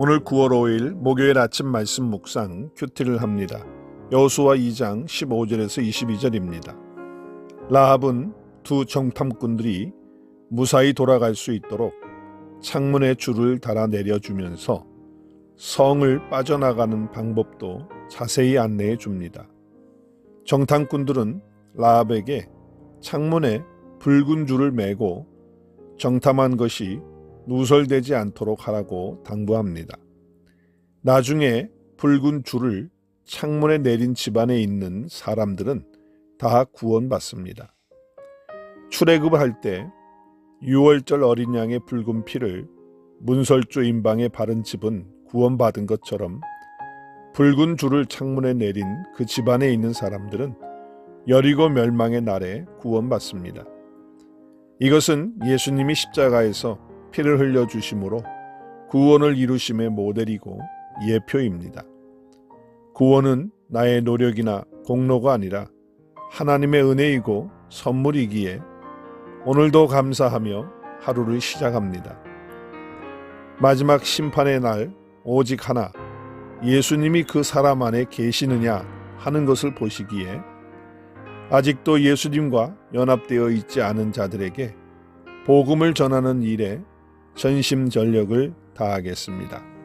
오늘 9월 5일 목요일 아침 말씀 묵상 큐티를 합니다. 여호수아 2장 15절에서 22절입니다. 라합은 두 정탐꾼들이 무사히 돌아갈 수 있도록 창문에 줄을 달아 내려주면서 성을 빠져나가는 방법도 자세히 안내해 줍니다. 정탐꾼들은 라합에게 창문에 붉은 줄을 매고 정탐한 것이 누설되지 않도록 하라고 당부합니다. 나중에 붉은 줄을 창문에 내린 집안에 있는 사람들은 다 구원받습니다. 출애굽을 할 때 6월절 어린 양의 붉은 피를 문설주 임방에 바른 집은 구원받은 것처럼 붉은 줄을 창문에 내린 그 집안에 있는 사람들은 여리고 멸망의 날에 구원받습니다. 이것은 예수님이 십자가에서 피를 흘려 주심으로 구원을 이루심의 모델이고 예표입니다. 구원은 나의 노력이나 공로가 아니라 하나님의 은혜이고 선물이기에 오늘도 감사하며 하루를 시작합니다. 마지막 심판의 날 오직 하나 예수님이 그 사람 안에 계시느냐 하는 것을 보시기에 아직도 예수님과 연합되어 있지 않은 자들에게 복음을 전하는 일에 전심전력을 다하겠습니다.